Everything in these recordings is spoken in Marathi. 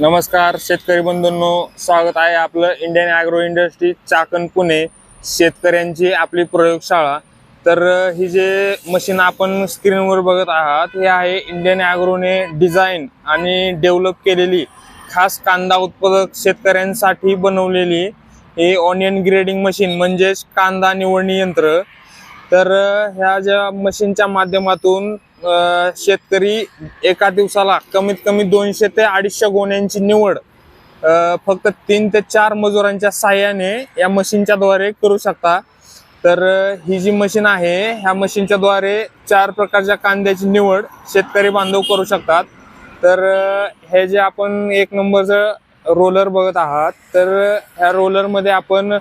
नमस्कार शेतकरी बंधूंनो. स्वागत आहे आपलं Indian agro industry Chakan Pune शेतकऱ्यांची आपली प्रयोगशाळा. तर ही जे मशीन आपण स्क्रीनवर बघत आहात हे आहे इंडियन ॲग्रोने डिझाईन आणि डेव्हलप केलेली खास कांदा उत्पादक शेतकऱ्यांसाठी बनवलेली ही ऑनियन ग्रेडिंग मशीन म्हणजेच कांदा निवडणी यंत्र. तर ह्या ज्या मशीनच्या माध्यमातून शेतकरी एका दिवसाला कमीत कमी दोनशे ते अडीचशे गोण्यांची निवड फक्त तीन ते चार मजुरांच्या साह्याने या मशीनच्या द्वारे करू शकता. तर ही जी मशीन आहे ह्या मशीनच्या द्वारे चार प्रकारच्या कांद्याची निवड शेतकरी बांधव करू शकतात. तर हे जे आपण एक नंबरचं रोलर बघत आहात तर ह्या रोलरमध्ये आपण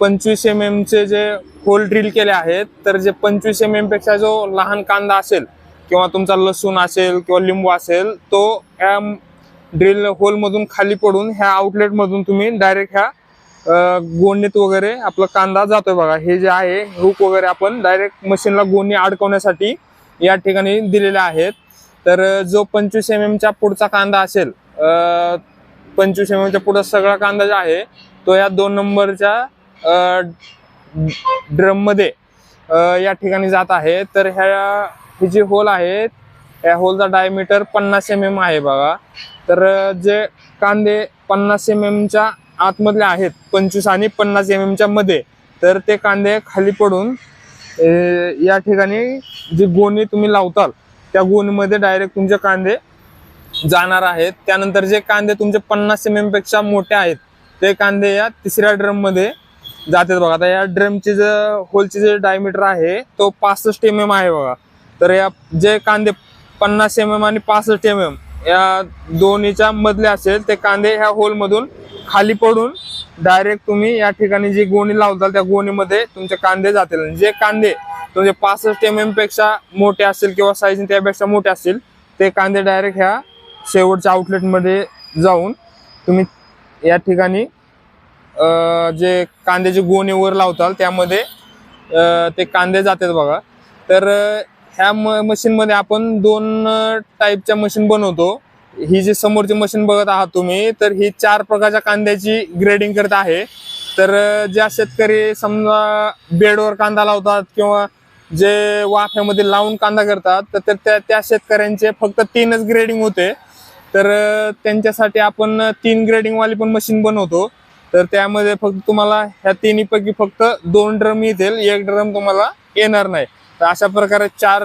पंचवीस एम एमचे जे होल ड्रिल केले आहेत तर जे पंचवीस एम एमपेक्षा जो लहान कांदा असेल किंवा तुमचा लसूण असेल किंवा लिंबू असेल तो ह्या ड्रिल होलमधून खाली पडून ह्या आउटलेटमधून तुम्ही डायरेक्ट ह्या गोणीत वगैरे आपला कांदा जातोय बघा. हे जे आहे हुक वगैरे आपण डायरेक्ट मशीनला गोणी अडकवण्यासाठी या ठिकाणी दिलेल्या आहेत. तर जो पंचवीस एम एमच्या पुढचा कांदा असेल पंचवीस एम एमच्या पुढचा सगळा कांदा जो आहे तो या दोन नंबरच्या ड्रममध्ये या ठिकाणी जात आहे. तर ह्या ही जी होल आहेत या होलचा डायमीटर पन्नास एम एम आहे बघा. तर जे कांदे पन्नास एम एमच्या आतमधले आहेत पंचवीस आणि पन्नास एम एमच्या मध्ये तर ते कांदे खाली पडून या ठिकाणी जी गोणी तुम्ही लावताल त्या गोणीमध्ये डायरेक्ट तुमचे कांदे जाणार आहेत. त्यानंतर जे कांदे तुमचे पन्नास एम एमपेक्षा मोठे आहेत ते कांदे या तिसऱ्या ड्रममध्ये मध्ये जातात बघा. आता या ड्रमचे जे होलचे जे डायमीटर आहे तो पासष्ट एम एम आहे बघा. तर या जे कांदे पन्नास एम एम आणि पासष्ट एम एम या दोन्हीच्या मधले असेल ते कांदे ह्या होलमधून खाली पडून डायरेक्ट तुम्ही या ठिकाणी जी गोणी लावताल त्या गोणीमध्ये तुमचे कांदे जातील. जे कांदे तुमचे पासष्ट एम एमपेक्षा मोठे असतील किंवा साईज त्यापेक्षा मोठे असतील ते कांदे डायरेक्ट ह्या शेवटच्या आउटलेटमध्ये जाऊन तुम्ही या ठिकाणी जे कांद्याचे गोणे वर लावताल त्यामध्ये ते कांदे जातात बघा. तर ह्या म मशीनमध्ये आपण दोन टाईपच्या मशीन बनवतो. ही जी समोरची मशीन बघत आहात तुम्ही तर ही चार प्रकारच्या कांद्याची ग्रेडिंग करत आहे. तर ज्या शेतकरी समजा बेडवर कांदा लावतात किंवा जे वाफ्यामध्ये लावून कांदा करतात तर त्या त्या शेतकऱ्यांचे फक्त तीनच ग्रेडिंग होते. तर त्यांच्यासाठी आपण तीन ग्रेडिंगवाली पण मशीन बनवतो. तर त्यामध्ये फक्त तुम्हाला ह्या तिन्हीपैकी फक्त दोन ड्रम येतील. एक ड्रम तुम्हाला येणार नाही. तर अशा प्रकारे चार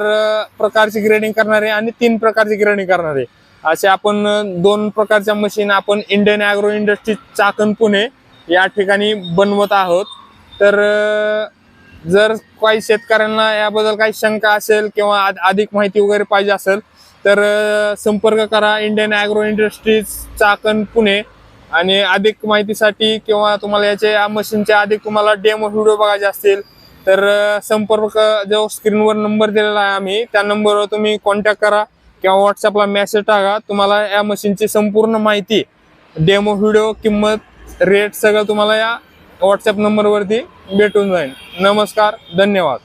प्रकारची ग्रेडिंग करणारे आणि तीन प्रकारची ग्रेडिंग करणारे. असे आपण दोन प्रकारच्या मशीन आपण Indian agro industry Chakan Pune या ठिकाणी बनवत आहोत. तर जर काही शेतकऱ्यांना याबद्दल काही शंका असेल किंवा अधिक माहिती वगैरे पाहिजे असेल तर संपर्क करा Indian agro industries Chakan Pune. आणि अधिक माहितीसाठी किंवा तुम्हाला याचे या मशीनचे अधिक तुम्हाला डेमो व्हिडिओ बघायचे असतील तर संपर्क जो स्क्रीनवर नंबर दिलेला आहे आम्ही त्या नंबरवर तुम्ही कॉन्टॅक्ट करा किंवा व्हॉट्सअपला मेसेज टाका. तुम्हाला या मशीनची संपूर्ण माहिती डेमो व्हिडिओ किंमत रेट सगळं तुम्हाला या व्हॉट्सअप नंबरवरती भेटून जाईल. नमस्कार धन्यवाद.